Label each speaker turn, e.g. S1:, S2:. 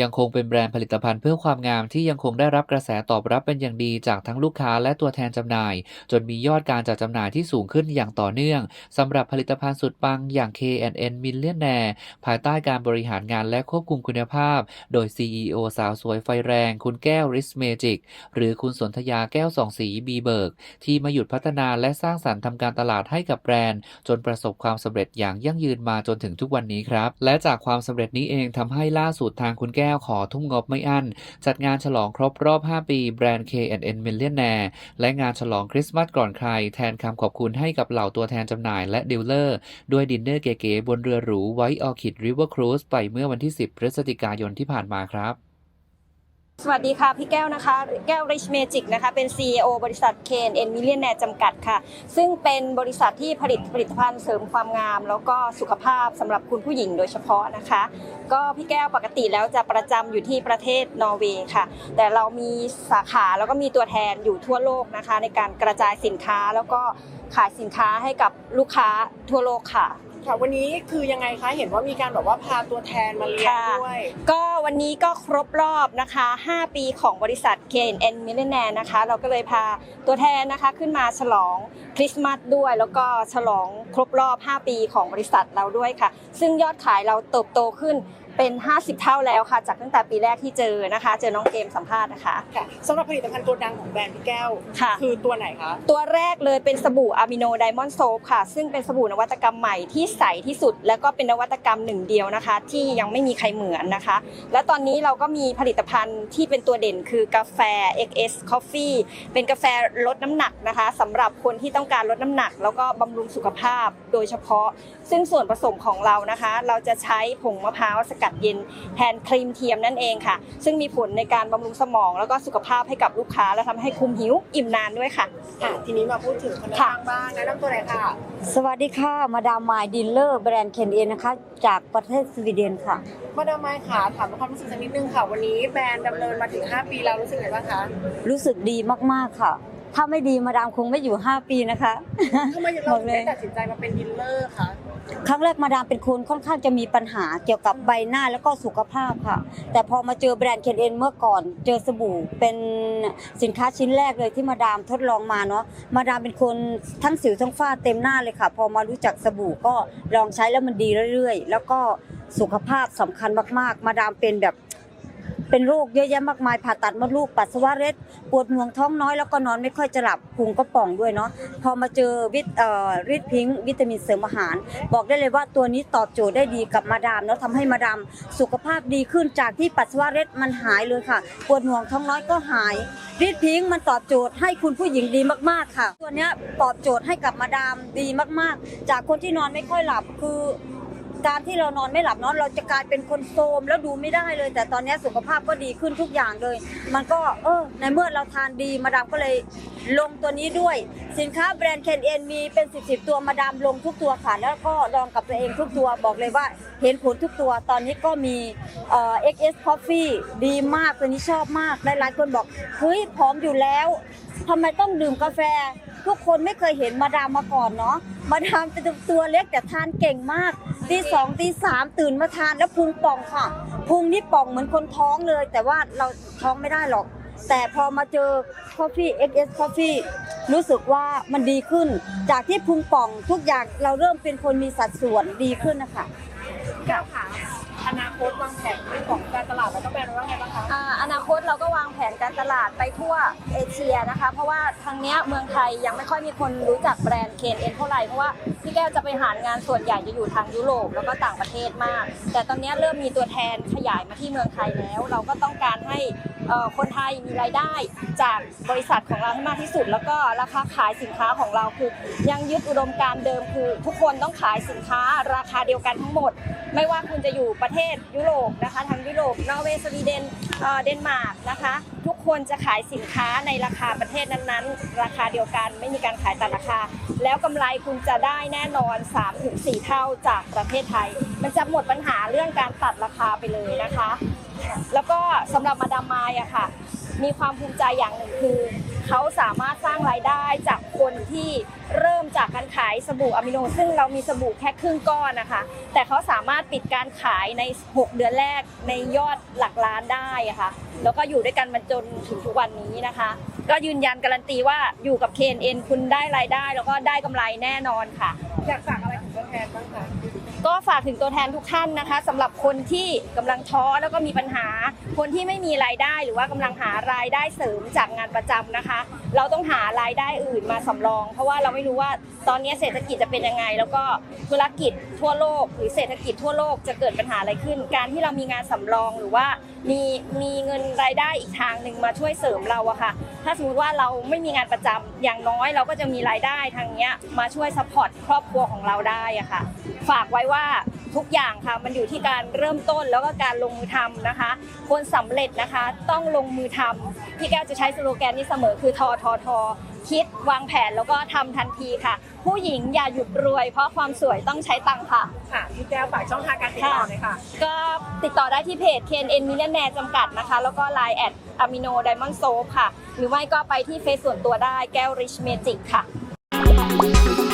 S1: ยังคงเป็นแบรนด์ผลิตภัณฑ์เพื่อความงามที่ยังคงได้รับกระแสตอบรับเป็นอย่างดีจากทั้งลูกค้าและตัวแทนจำหน่าย จนมียอดการจัดจำหน่ายที่สูงขึ้นอย่างต่อเนื่องสำหรับผลิตภัณฑ์สุดปังอย่าง K&N Millionaire ภายใต้การบริหารงานและควบคุมคุณภาพ โดย CEO สาวสวยไฟแรง คุณแก้วริสเมจิกหรือคุณสนธยาแก้วสองสีบีเบิร์กที่มาหยุดพัฒนาและสร้างสรรค์ทำการตลาดให้กับแบรนด์ จนประสบความสำเร็จอย่างยั่งยืนมาจนถึงทุกวันนี้ครับ และจากความสำเร็จนี้เองทำให้ล่าสุดทางคุณแก้วขอทุ่มงบไม่อั้น จัดงานฉลองครบรอบ 5 ปีแบรนด์ K&N Millionaire และงานฉลองคริสต์มาสก่อนใคร แทนคำขอบคุณให้กับเหล่าตัวแทนจำหน่ายและดีลเลอร์ ด้วยดินเนอร์เก๋ๆบนเรือหรูไวออคิดริเวอร์ครูซไปเมื่อวันที่ 10 พฤศจิกายนที่ผ่านมาครับ
S2: สวัสดีค่ะพี่แก้วนะคะ แก้ว Rich Magic นะคะเป็น CEO บริษัท KNN Millionaire จำกัดค่ะ ซึ่งเป็นบริษัทที่ผลิตผลิตภัณฑ์เสริมความงาม แล้วก็สุขภาพสำหรับคุณผู้หญิงโดยเฉพาะนะคะ ก็พี่แก้วปกติแล้วจะประจำอยู่ที่ประเทศนอร์เวย์ค่ะ แต่เรามีสาขาแล้วก็มีตัวแทนอยู่ทั่วโลกนะคะ ในการกระจายสินค้าแล้วก็ขายสินค้าให้กับลูกค้าทั่วโลกค่ะ
S3: ค่ะวันนี้คือยังไงคะเห็นว่ามีการแบบว่าพาตัวแทนมาเลี้ยง
S2: ค่ะ
S3: ด้วย
S2: ก็วันนี้ก็ครบรอบนะคะ 5 ปีของบริษัท KNN Millionaire นะคะ เราก็เลยพาตัวแทนนะคะขึ้นมาฉลองคริสต์มาสด้วย แล้วก็ฉลองครบรอบ 5 ปีของบริษัทเราด้วยค่ะ ซึ่งยอดขายเราเติบโตขึ้น เป็น 50 เท่าแล้วค่ะ จากตั้งแต่ปีแรกที่เจอนะคะ เจอน้องเกมสัมภาษณ์นะคะ
S3: ค่ะสำหรับผลิตภัณฑ์ตัวดังของแบรนด์พี่แก้ว
S2: ค่ะ
S3: คือตัวไหนคะ
S2: ตัวแรกเลยเป็นสบู่อะมิโนไดมอนด์โซฟค่ะ ซึ่งเป็นสบู่นวัตกรรมใหม่ที่ใสที่สุด แล้วก็เป็นนวัตกรรมหนึ่งเดียวนะคะ ที่ยังไม่มีใครเหมือนนะคะ และตอนนี้เราก็มีผลิตภัณฑ์ที่เป็นตัวเด่นคือกาแฟ XS Coffee เป็นกาแฟลดน้ำหนักนะคะสำหรับคนที่ต้องการลดน้ำหนัก แล้วก็บำรุงสุขภาพโดยเฉพาะ ซึ่งส่วนผสมของเรานะคะ เราจะใช้ผงมะพร้าวสกัดเย็นแทนครีมเทียมนั่นเองค่ะ ซึ่งมีผลในการบำรุงสมอง แล้วก็สุขภาพให้กับลูกค้า และทำให้คุมหิวอิ่มนานด้วยค่ะ
S3: ค่ะ ทีนี้มาพูดถึงคน
S2: ค่ะ
S3: ข้างบ้างแนะนำตัวไหนอยค่ะ
S4: สวัสดีค่ะ มาดามมายดิลเลอร์แบรนด์เคนเอนนะคะ จากประเทศสวีเดนค่ะ
S3: มาดามไม้ค่ะ ถามความรู้สึกสักนิดนึงค่ะ วันนี้แบรนด์ดำเนินมาถึง 5 ปีแล้วรู้สึกไงบ้างคะ
S4: รู้สึกดีมากๆค่ะ ถ้าไม่ดีมาดามคงไม่อยู่ 5 ปีนะคะ
S3: ทำไมเรา
S4: บอก
S3: ถึง
S4: เลย
S3: ได้ตัดสินใจมาเป็นดีลเลอร์คะ
S4: ครั้งแรกมาดามเป็นคนค่อนข้างจะมีปัญหาเกี่ยวกับใบหน้าแล้วก็สุขภาพค่ะ แต่พอมาเจอแบรนด์เคนเอนเมื่อก่อน เจอสบู่เป็นสินค้าชิ้นแรกเลยที่มาดามทดลองมาเนาะมาดามเป็นคนทั้งสิวทั้งฝ้าเต็มหน้าเลยค่ะ พอมารู้จักสบู่ก็ลองใช้แล้วมันดีเรื่อยๆ แล้วก็สุขภาพสำคัญมากๆ มาดามเป็นแบบ เป็นโรคเยอะแยะมากมายผ่าตัดมดลูกปัสสาวะเล็ดปวดห่วงท้องน้อยแล้วก็นอนไม่ค่อยจะหลับพุงก็ป่องด้วยเนาะพอมาเจอวิตเอ่อริดพิงวิตามินเสริมอาหาร บอกได้เลยว่าตัวนี้ตอบโจทย์ได้ดีกับมาดามแล้วทำให้มาดามสุขภาพดีขึ้นจากที่ปัสสาวะเล็ดมันหายเลยค่ะ ปวดห่วงท้องน้อยก็หายริดพิงมันตอบโจทย์ให้คุณผู้หญิงดีมากๆค่ะ ตัวเนี้ยตอบโจทย์ให้กับมาดามดีมากๆ จากคนที่นอนไม่ค่อยหลับคือ การที่เรานอนไม่หลับเนอนเราจะกลายเป็นคนโทรมแล้วดูไม่ได้เลย แต่ตอนนี้สุขภาพก็ดีขึ้นทุกอย่างเลย มันก็เออในเมื่อเราทานดีมาดามก็เลยลงตัวนี้ด้วย สินค้าแบรนด์เคนเอ็นมีเป็นสิบสิบตัวมาดามลงทุกตัวค่ะ แล้วก็ลองกับตัวเองทุกตัวบอกเลยว่า เห็นผลทุกตัวตอนนี้ก็มีเอ่อ XS Coffee ดีมากตัวนี้ชอบมากหลายๆคนบอกเฮ้ยผอมอยู่แล้วทำไมต้องดื่มกาแฟ ทุกคนไม่เคยเห็นมาดามมาก่อนเนาะ มาทานเป็นตัวเล็กแต่ทานเก่งมากตีสองตีสามตื่นมาทานแล้วพุงป่องค่ะ พุงนี่ป่องเหมือนคนท้องเลย แต่ว่าเราท้องไม่ได้หรอก แต่พอมาเจอ Coffee XS Coffee รู้สึกว่ามันดีขึ้น จากที่พุงป่องทุกอย่างเราเริ่มเป็นคนมีสัดส่วนดีขึ้นนะคะ
S3: แก้วค่ะ นาคตวางแผนเรื่องของการตลาดแล้วก็แบรนด์ว่าไงบ้างคะ
S2: อ่าอนาคตเราก็วางแผนการตลาดไปทั่วเอเชียนะคะ เพราะว่าทางเนี้ยเมืองไทยยังไม่ค่อยมีคนรู้จักแบรนด์เคนเอ็นเท่าไหร่เพราะว่าพี่แก้วจะไปหางานส่วนใหญ่จะอยู่ทางยุโรปแล้วก็ต่างประเทศมาก แต่ตอนนี้เริ่มมีตัวแทนขยายมาที่เมืองไทยแล้ว เราก็ต้องการให้คนไทยมีรายได้จากบริษัทของเราให้มากที่สุด แล้วก็ราคาขายสินค้าของเราคือยังยึดอุดมการณ์เดิมคือ ทุกคนต้องขายสินค้าราคาเดียวกันทั้งหมด ไม่ว่าคุณจะอยู่ประเทศยุโรปนะคะทางยุโรปนอร์เวย์สวีเดนเอ่อเดนมาร์กนะคะ ทุกคนจะขายสินค้าในราคาประเทศนั้นๆ ราคาเดียวกันไม่มีการขายตัดราคา แล้วกำไรคุณจะได้แน่นอน 3-4 เท่าจากประเทศไทย มันจะหมดปัญหาเรื่องการตัดราคาไปเลยนะคะ แล้วก็สำหรับมาดามมายอะค่ะ มีความภูมิใจอย่างหนึ่งคือ เขาสามารถสร้างรายได้จากคนที่เริ่ม จากการขายสบู่อะมิโน ซึ่งเรามีสบู่แค่ครึ่งก้อนนะคะ แต่เขาสามารถปิดการขายใน 6 เดือนแรกในยอดหลักล้านได้ะค่ะ แล้วก็อยู่ด้วยกันมาจนถึงทุกวันนี้นะคะ ก็ยืนยันการันตีว่าอยู่กับ KNN คุณได้รายได้ แล้วก็ได้กำไรแน่นอนค่ะ
S3: อยากฝากอะไรถึงตัวแทนบ้างคะ
S2: ก็ฝากถึงตัวแทนทุกท่านนะคะสำหรับคนที่กำลังท้อแล้วก็มีปัญหา คนที่ไม่มีรายได้หรือว่ากำลังหารายได้เสริมจากงานประจำนะคะ เราต้องหารายได้อื่นมาสำรอง เพราะว่าเราไม่รู้ว่าตอนนี้เศรษฐกิจจะเป็นยังไง แล้วก็ธุรกิจทั่วโลก หรือเศรษฐกิจทั่วโลกจะเกิดปัญหาอะไรขึ้น การที่เรามีงานสำรองหรือว่ามีมีเงินรายได้อีกทางหนึ่งมาช่วยเสริมเราอะค่ะ ถ้าสมมติว่าเราไม่มีงานประจำอย่างน้อยเราก็จะมีรายได้ทางเนี้ยมาช่วยซัพพอร์ตครอบครัวของเราได้อะค่ะ ฝากไว้ว่าทุกอย่างค่ะมันอยู่ที่การเริ่มต้นแล้วก็การลงมือทำนะคะ คนสำเร็จนะคะต้องลงมือทำพี่แก้วจะใช้สโลแกนนี้เสมอคือทอทอทอคิดวางแผนแล้วก็ทำทันทีค่ะ ผู้หญิงอย่าหยุดรวย เพราะความสวยต้องใช้ตังค์ค่ะ
S3: ค่ะพี่แก้วฝากช่องทางการติดต่อหน่อยค่ะ
S2: ก็ติดต่อได้ที่เพจ KNN Millionaire จำกัดนะคะ แล้วก็ Line แอด Amino Diamond Soap ค่ะ หรือไม่ก็ไปที่เฟซส่วนตัวได้แก้ว Rich Magic ค่ะ